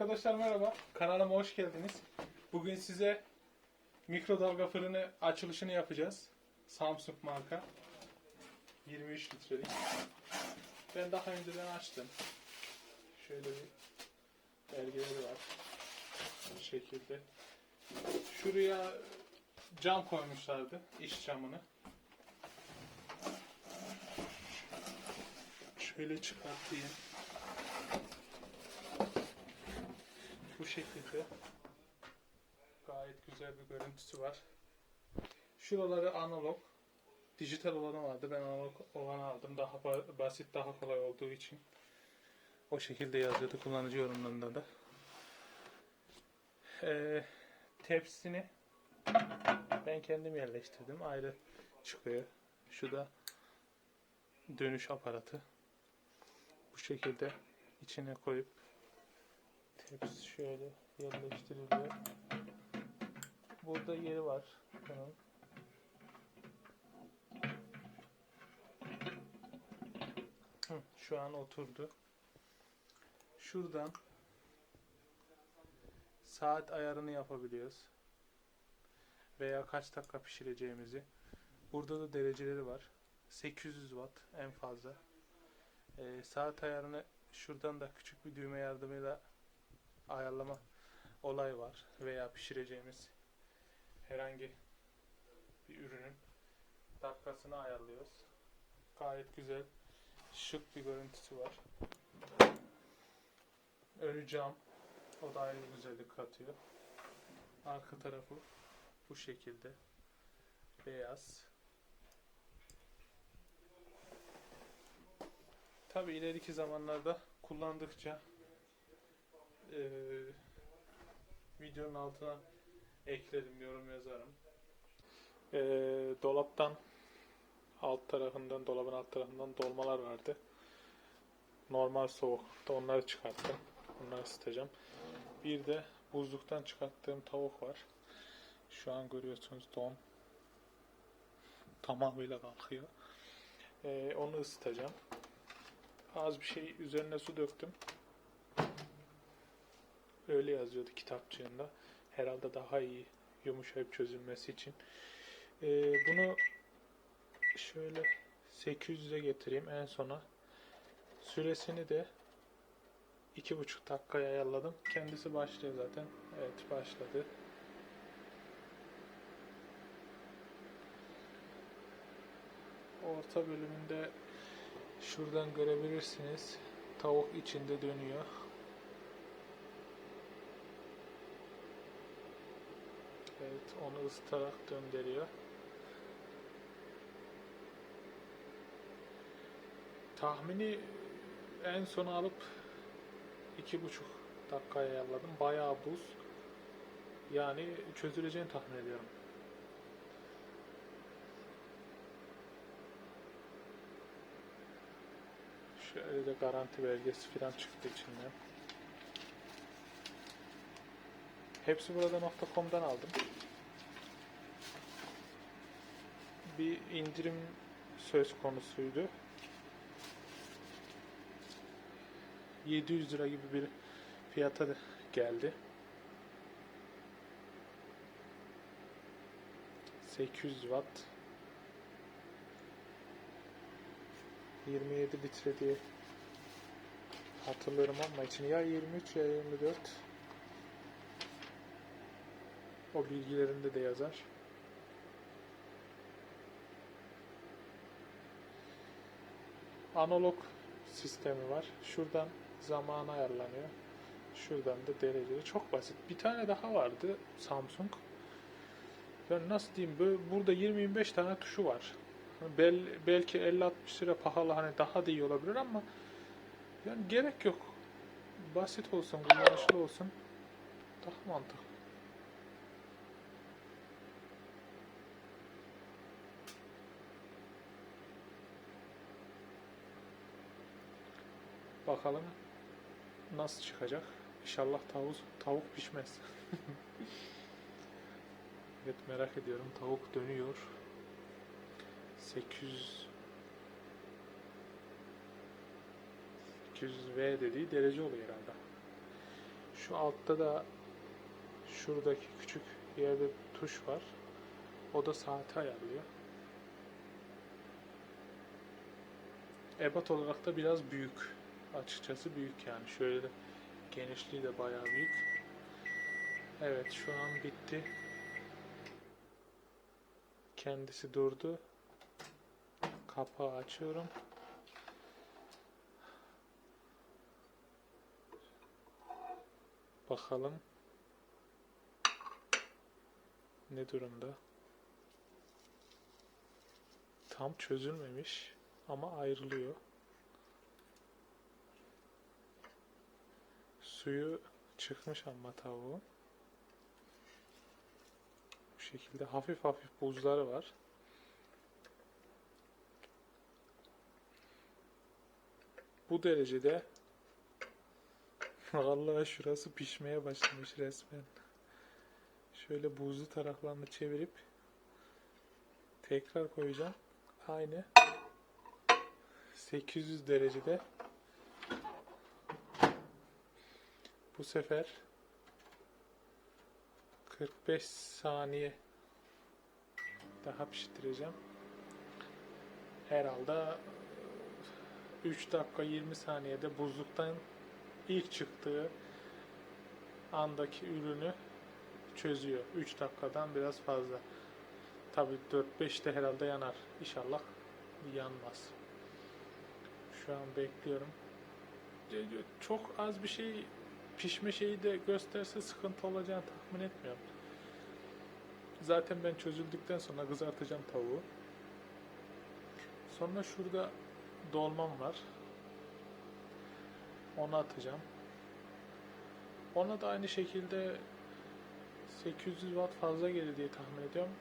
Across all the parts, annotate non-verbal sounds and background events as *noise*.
Arkadaşlar merhaba. Kanalıma hoş geldiniz. Bugün size mikrodalga fırını açılışını yapacağız. Samsung marka. 23 litrelik. Ben daha önceden açtım. Şöyle bir belgeleri var. Bu şekilde. Şuraya cam koymuşlardı. iş camını. Şöyle çıkartayım. Bu şekilde gayet güzel bir görüntüsü var. Şuraları analog. Dijital olanı vardı. Ben analog olanı aldım. Daha ba- basit, daha kolay olduğu için. O şekilde yazıyordu kullanıcı yorumlarında da. Ee, tepsisini ben kendim yerleştirdim. Ayrı çıkıyor. Şu da dönüş aparatı. Bu şekilde içine koyup Tepsi şöyle yerleştiriliyor. Burada yeri var bunun. Hı, şu an oturdu. Şuradan saat ayarını yapabiliyoruz. Veya kaç dakika pişireceğimizi. Burada da dereceleri var. 800 watt en fazla. Ee, saat ayarını şuradan da küçük bir düğme yardımıyla ayarlama olay var veya pişireceğimiz herhangi bir ürünün dakikasını ayarlıyoruz. Gayet güzel, şık bir görüntüsü var. Önü cam, o da ayrı bir güzellik katıyor. Arka tarafı bu şekilde beyaz. Tabi ileriki zamanlarda kullandıkça eee, videonun altına eklerim, yorum yazarım. Eee, dolaptan alt tarafından, dolabın alt tarafından dolmalar vardı. Normal soğukta onları çıkarttım. Onları ısıtacağım. Bir de buzluktan çıkarttığım tavuk var. Şu an görüyorsunuz don tamamıyla kalkıyor. Eee, onu ısıtacağım. Az bir şey üzerine su döktüm. Öyle yazıyordu kitapçığında. Herhalde daha iyi yumuşayıp çözülmesi için. Ee, bunu şöyle 800'e getireyim en sona. Süresini de 2,5 dakikaya ayarladım. Kendisi başlıyor zaten. Evet başladı. Orta bölümünde şuradan görebilirsiniz. Tavuk içinde dönüyor. Evet, onu ısıtarak döndürüyor. Tahmini en sona alıp iki buçuk dakikaya ayarladım. Bayağı buz. Yani çözüleceğini tahmin ediyorum. Şöyle de garanti belgesi falan çıktı içinden. Hepsi burada.com'dan aldım. Bir indirim söz konusuydu. 700 lira gibi bir fiyata geldi. 800 watt 27 litre diye hatırlıyorum ama içine ya 23 ya 24 o bilgilerinde de yazar. Analog sistemi var. Şuradan zaman ayarlanıyor. Şuradan da dereceleri. Çok basit. Bir tane daha vardı Samsung. Ben nasıl diyeyim böyle burada 20-25 tane tuşu var. Bel, belki 50-60 lira pahalı hani daha da iyi olabilir ama yani gerek yok. Basit olsun, kullanışlı olsun. Daha mantıklı. Bakalım nasıl çıkacak. İnşallah tavuk tavuk pişmez. *laughs* evet merak ediyorum. Tavuk dönüyor. 800 800V dediği derece oluyor herhalde. Şu altta da şuradaki küçük yerde bir tuş var. O da saati ayarlıyor. Ebat olarak da biraz büyük. Açıkçası büyük yani. Şöyle de genişliği de bayağı büyük. Evet şu an bitti. Kendisi durdu. Kapağı açıyorum. Bakalım ne durumda? Tam çözülmemiş ama ayrılıyor. Suyu çıkmış ama tavuğun. Bu şekilde hafif hafif buzları var. Bu derecede *laughs* Vallahi şurası pişmeye başlamış resmen. Şöyle buzlu taraflarını çevirip tekrar koyacağım. Aynı 800 derecede bu sefer 45 saniye daha pişireceğim. Herhalde 3 dakika 20 saniyede buzluktan ilk çıktığı andaki ürünü çözüyor. 3 dakikadan biraz fazla. Tabi 4-5 de herhalde yanar. İnşallah yanmaz. Şu an bekliyorum. Çok az bir şey pişme şeyi de gösterse sıkıntı olacağını tahmin etmiyorum. Zaten ben çözüldükten sonra kızartacağım tavuğu. Sonra şurada dolmam var. Onu atacağım. Ona da aynı şekilde 800 watt fazla gelir diye tahmin ediyorum.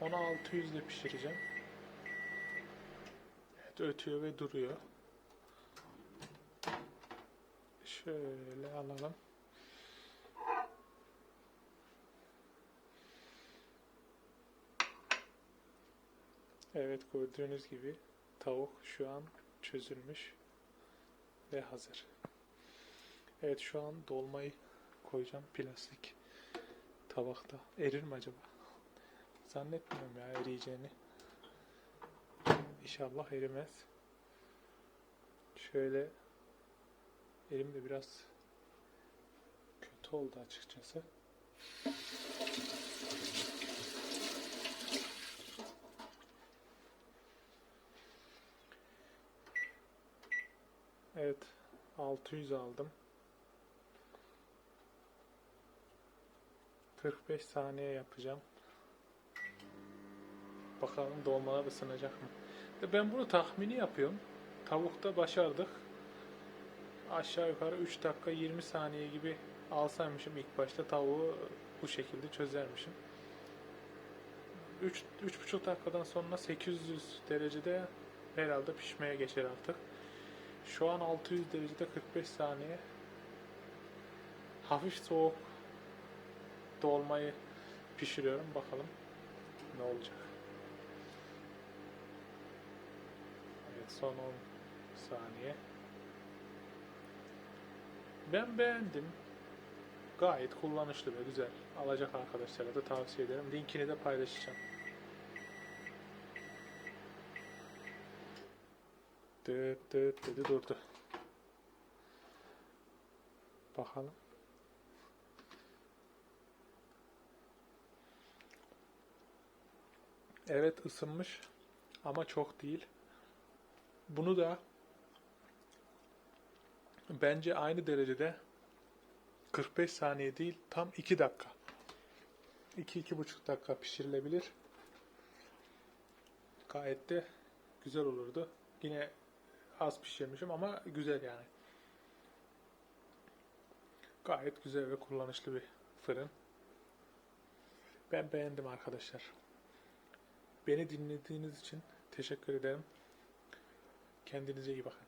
Onu 600 ile pişireceğim. Evet ötüyor ve duruyor. Şöyle alalım. Evet gördüğünüz gibi tavuk şu an çözülmüş ve hazır. Evet şu an dolmayı koyacağım plastik tabakta. Erir mi acaba? Zannetmiyorum ya eriyeceğini. İnşallah erimez. Şöyle elim de biraz kötü oldu açıkçası. Evet 600 aldım. 45 saniye yapacağım. Bakalım dolmalar ısınacak mı? Ben bunu tahmini yapıyorum. Tavukta başardık. Aşağı yukarı 3 dakika 20 saniye gibi alsaymışım ilk başta tavuğu bu şekilde çözermişim. 3 3,5 dakikadan sonra 800 derecede herhalde pişmeye geçer artık. Şu an 600 derecede 45 saniye. Hafif soğuk dolmayı pişiriyorum. Bakalım ne olacak. Evet son 10 saniye. Ben beğendim. Gayet kullanışlı ve güzel. Alacak arkadaşlara da tavsiye ederim. Linkini de paylaşacağım. Dıt dıt dedi durdu. Bakalım. Evet ısınmış ama çok değil. Bunu da bence aynı derecede 45 saniye değil tam 2 dakika. 2-2,5 dakika pişirilebilir. Gayet de güzel olurdu. Yine az pişirmişim ama güzel yani. Gayet güzel ve kullanışlı bir fırın. Ben beğendim arkadaşlar. Beni dinlediğiniz için teşekkür ederim. Kendinize iyi bakın.